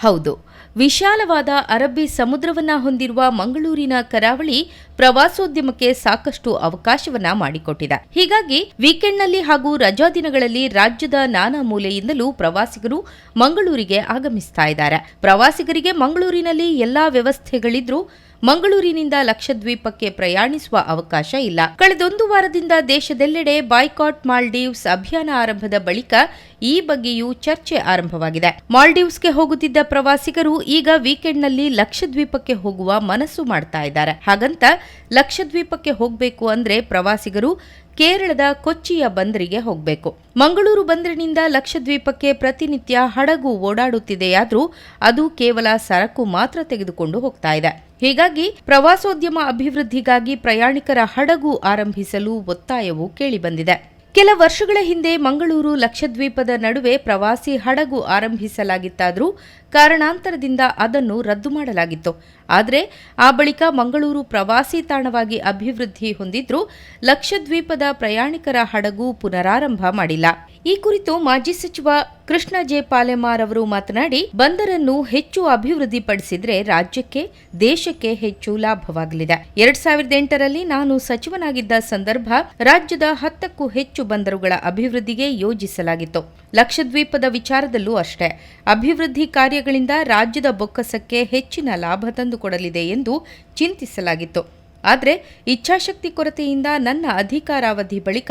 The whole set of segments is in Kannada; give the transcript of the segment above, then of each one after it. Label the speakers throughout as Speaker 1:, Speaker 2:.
Speaker 1: ಹೌದು. ವಿಶಾಲವಾದ ಅರಬ್ಬಿ ಸಮುದ್ರವನ್ನ ಹೊಂದಿರುವ ಮಂಗಳೂರಿನ ಕರಾವಳಿ ಪ್ರವಾಸೋದ್ಯಮಕ್ಕೆ ಸಾಕಷ್ಟು ಅವಕಾಶವನ್ನ ಮಾಡಿಕೊಟ್ಟಿದೆ. ಹೀಗಾಗಿ ವೀಕೆಂಡ್ನಲ್ಲಿ ಹಾಗೂ ರಜಾ ದಿನಗಳಲ್ಲಿ ರಾಜ್ಯದ ನಾನಾ ಮೂಲೆಯಿಂದಲೂ ಪ್ರವಾಸಿಗರು ಮಂಗಳೂರಿಗೆ ಆಗಮಿಸ್ತಾ ಇದ್ದಾರೆ. ಪ್ರವಾಸಿಗರಿಗೆ ಮಂಗಳೂರಿನಲ್ಲಿ ಎಲ್ಲಾ ವ್ಯವಸ್ಥೆಗಳಿದ್ರೂ ಮಂಗಳೂರಿನಿಂದ ಲಕ್ಷದ್ವೀಪಕ್ಕೆ ಪ್ರಯಾಣಿಸುವ ಅವಕಾಶ ಇಲ್ಲ. ಕಳೆದೊಂದು ವಾರದಿಂದ ದೇಶದೆಲ್ಲೆಡೆ ಬಾಯ್ಕಾಟ್ ಮಾಲ್ಡೀವ್ಸ್ ಅಭಿಯಾನ ಆರಂಭದ ಬಳಿಕ ಈ ಬಗ್ಗೆಯೂ ಚರ್ಚೆ ಆರಂಭವಾಗಿದೆ. ಮಾಲ್ಡೀವ್ಸ್ಗೆ ಹೋಗುತ್ತಿದ್ದ ಪ್ರವಾಸಿಗರು ಈಗ ವೀಕೆಂಡ್ನಲ್ಲಿ ಲಕ್ಷದ್ವೀಪಕ್ಕೆ ಹೋಗುವ ಮನಸ್ಸು ಮಾಡ್ತಾ ಇದ್ದಾರೆ. ಹಾಗಂತ ಲಕ್ಷದ್ವೀಪಕ್ಕೆ ಹೋಗಬೇಕು ಅಂದ್ರೆ ಪ್ರವಾಸಿಗರು ಕೇರಳದ ಕೊಚ್ಚಿಯ ಬಂದರಿಗೆ ಹೋಗಬೇಕು. ಮಂಗಳೂರು ಬಂದರಿನಿಂದ ಲಕ್ಷದ್ವೀಪಕ್ಕೆ ಪ್ರತಿನಿತ್ಯ ಹಡಗು ಓಡಾಡುತ್ತಿದೆಯಾದರೂ ಅದು ಕೇವಲ ಸರಕು ಮಾತ್ರ ತೆಗೆದುಕೊಂಡು ಹೋಗ್ತಾ ಇದೆ. ಹೀಗಾಗಿ ಪ್ರವಾಸೋದ್ಯಮ ಅಭಿವೃದ್ಧಿಗಾಗಿ ಪ್ರಯಾಣಿಕರ ಹಡಗು ಆರಂಭಿಸಲು ಒತ್ತಾಯವು ಕೇಳಿಬಂದಿದೆ. ಕೆಲ ವರ್ಷಗಳ ಹಿಂದೆ ಮಂಗಳೂರು ಲಕ್ಷದ್ವೀಪದ ನಡುವೆ ಪ್ರವಾಸಿ ಹಡಗು ಆರಂಭಿಸಲಾಗಿತ್ತಾದರೂ ಕಾರಣಾಂತರದಿಂದ ಅದನ್ನು ರದ್ದು ಮಾಡಲಾಗಿತ್ತು. ಆದರೆ, ಆ ಬಳಿಕ ಮಂಗಳೂರು ಪ್ರವಾಸಿ ತಾಣವಾಗಿ ಅಭಿವೃದ್ಧಿ ಹೊಂದಿದ್ರೂ ಲಕ್ಷದ್ವೀಪದ ಪ್ರಯಾಣಿಕರ ಹಡಗು ಪುನರಾರಂಭ ಮಾಡಿಲ್ಲ. ಈ ಕುರಿತು ಮಾಜಿ ಸಚಿವ ಕೃಷ್ಣ ಜೆ. ಪಾಲೆಮಾರ್ ಅವರು ಮಾತನಾಡಿ, ಬಂದರನ್ನು ಹೆಚ್ಚು ಅಭಿವೃದ್ಧಿಪಡಿಸಿದ್ರೆ ರಾಜ್ಯಕ್ಕೆ, ದೇಶಕ್ಕೆ ಹೆಚ್ಚು ಲಾಭವಾಗಲಿದೆ. ಎರಡ್ ಸಾವಿರದ ಎಂಟರಲ್ಲಿ ನಾನು ಸಚಿವನಾಗಿದ್ದ ಸಂದರ್ಭ ರಾಜ್ಯದ ಹತ್ತಕ್ಕೂ ಹೆಚ್ಚು ಬಂದರುಗಳ ಅಭಿವೃದ್ಧಿಗೆ ಯೋಜಿಸಲಾಗಿತ್ತು. ಲಕ್ಷದ್ವೀಪದ ವಿಚಾರದಲ್ಲೂ ಅಷ್ಟೇ. ಅಭಿವೃದ್ಧಿ ಕಾರ್ಯಗಳಿಂದ ರಾಜ್ಯದ ಬೊಕ್ಕಸಕ್ಕೆ ಹೆಚ್ಚಿನ ಲಾಭ ತಂದುಕೊಡಲಿದೆ ಎಂದು ಚಿಂತಿಸಲಾಗಿತ್ತು. ಆದರೆ ಇಚ್ಛಾಶಕ್ತಿ ಕೊರತೆಯಿಂದ ನನ್ನ ಅಧಿಕಾರಾವಧಿ ಬಳಿಕ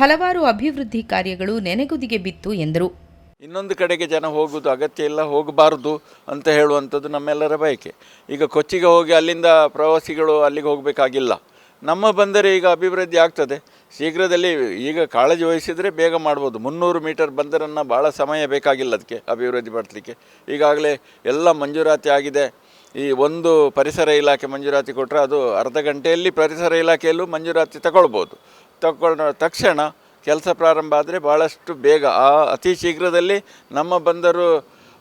Speaker 1: ಹಲವಾರು ಅಭಿವೃದ್ಧಿ ಕಾರ್ಯಗಳು ನೆನೆಗುದಿಗೆ ಬಿತ್ತು ಎಂದರು.
Speaker 2: ಇನ್ನೊಂದು ಕಡೆಗೆ ಜನ ಹೋಗುವುದು ಅಗತ್ಯ ಇಲ್ಲ, ಹೋಗಬಾರದು ಅಂತ ಹೇಳುವಂಥದ್ದು ನಮ್ಮೆಲ್ಲರ ಬಯಕೆ. ಈಗ ಕೊಚ್ಚಿಗೆ ಹೋಗಿ ಅಲ್ಲಿಂದ ಪ್ರವಾಸಿಗಳು ಅಲ್ಲಿಗೆ ಹೋಗಬೇಕಾಗಿಲ್ಲ. ನಮ್ಮ ಬಂದರೆ ಈಗ ಅಭಿವೃದ್ಧಿ ಆಗ್ತದೆ. ಶೀಘ್ರದಲ್ಲಿ ಈಗ ಕಾಳಜಿ ವಹಿಸಿದರೆ ಬೇಗ ಮಾಡ್ಬೋದು. ಮುನ್ನೂರು ಮೀಟರ್ ಬಂದರನ್ನು ಭಾಳ ಸಮಯ ಬೇಕಾಗಿಲ್ಲ ಅದಕ್ಕೆ ಅಭಿವೃದ್ಧಿ ಪಡಿಸಲಿಕ್ಕೆ. ಈಗಾಗಲೇ ಎಲ್ಲ ಮಂಜೂರಾತಿ ಆಗಿದೆ. ಈ ಒಂದು ಪರಿಸರ ಇಲಾಖೆ ಮಂಜೂರಾತಿ ಕೊಟ್ಟರೆ ಅದು ಅರ್ಧ ಗಂಟೆಯಲ್ಲಿ ಪರಿಸರ ಇಲಾಖೆಯಲ್ಲೂ ಮಂಜೂರಾತಿ ತಗೊಳ್ಬೋದು. ತಗೊಂಡ ತಕ್ಷಣ ಕೆಲಸ ಪ್ರಾರಂಭ ಆದರೆ ಭಾಳಷ್ಟು ಬೇಗ. ಆ ಅತಿ ಶೀಘ್ರದಲ್ಲಿ ನಮ್ಮ ಬಂದರು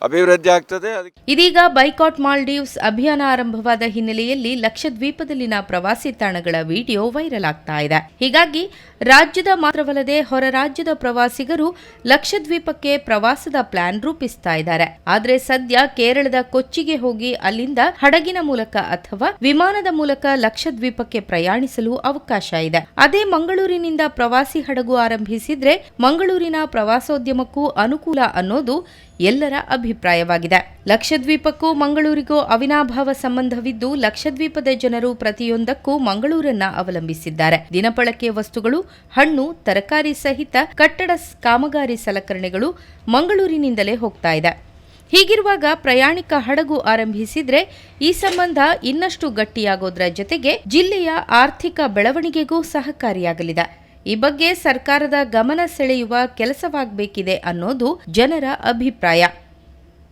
Speaker 2: ಅಭಿವೃದ್ಧಿ ಆಗ್ತದೆ.
Speaker 1: ಇದೀಗ ಬೈಕಾಟ್ ಮಾಲ್ಡೀವ್ಸ್ ಅಭಿಯಾನ ಆರಂಭವಾದ ಹಿನ್ನೆಲೆಯಲ್ಲಿ ಲಕ್ಷದ್ವೀಪದಲ್ಲಿನ ಪ್ರವಾಸಿ ತಾಣಗಳ ವಿಡಿಯೋ ವೈರಲ್ ಆಗ್ತಾ ಇದೆ. ಹೀಗಾಗಿ ರಾಜ್ಯದ ಮಾತ್ರವಲ್ಲದೆ ಹೊರ ರಾಜ್ಯದ ಪ್ರವಾಸಿಗರು ಲಕ್ಷದ್ವೀಪಕ್ಕೆ ಪ್ರವಾಸದ ಪ್ಲಾನ್ ರೂಪಿಸ್ತಾ ಇದ್ದಾರೆ. ಆದರೆ ಸದ್ಯ ಕೇರಳದ ಕೊಚ್ಚಿಗೆ ಹೋಗಿ ಅಲ್ಲಿಂದ ಹಡಗಿನ ಮೂಲಕ ಅಥವಾ ವಿಮಾನದ ಮೂಲಕ ಲಕ್ಷದ್ವೀಪಕ್ಕೆ ಪ್ರಯಾಣಿಸಲು ಅವಕಾಶ ಇದೆ. ಅದೇ ಮಂಗಳೂರಿನಿಂದ ಪ್ರವಾಸಿ ಹಡಗು ಆರಂಭಿಸಿದ್ರೆ ಮಂಗಳೂರಿನ ಪ್ರವಾಸೋದ್ಯಮಕ್ಕೂ ಅನುಕೂಲ ಅನ್ನೋದು ಎಲ್ಲರ ಅಭಿಪ್ರಾಯವಾಗಿದೆ. ಲಕ್ಷದ್ವೀಪಕ್ಕೂ ಮಂಗಳೂರಿಗೂ ಅವಿನಾಭಾವ ಸಂಬಂಧವಿದ್ದು, ಲಕ್ಷದ್ವೀಪದ ಜನರು ಪ್ರತಿಯೊಂದಕ್ಕೂ ಮಂಗಳೂರನ್ನ ಅವಲಂಬಿಸಿದ್ದಾರೆ. ದಿನಬಳಕೆ ವಸ್ತುಗಳು, ಹಣ್ಣು, ತರಕಾರಿ ಸಹಿತ ಕಟ್ಟಡ ಕಾಮಗಾರಿ ಸಲಕರಣೆಗಳು ಮಂಗಳೂರಿನಿಂದಲೇ ಹೋಗ್ತಾ ಇದೆ. ಹೀಗಿರುವಾಗ ಪ್ರಯಾಣಿಕ ಹಡಗು ಆರಂಭಿಸಿದ್ರೆ ಈ ಸಂಬಂಧ ಇನ್ನಷ್ಟು ಗಟ್ಟಿಯಾಗೋದ್ರ ಜೊತೆಗೆ ಜಿಲ್ಲೆಯ ಆರ್ಥಿಕ ಬೆಳವಣಿಗೆಗೂ ಸಹಕಾರಿಯಾಗಲಿದೆ. ಈ ಬಗ್ಗೆ ಸರ್ಕಾರದ ಗಮನ ಸೆಳೆಯುವ ಕೆಲಸವಾಗಬೇಕಿದೆ ಅನ್ನೋದು ಜನರ ಅಭಿಪ್ರಾಯ.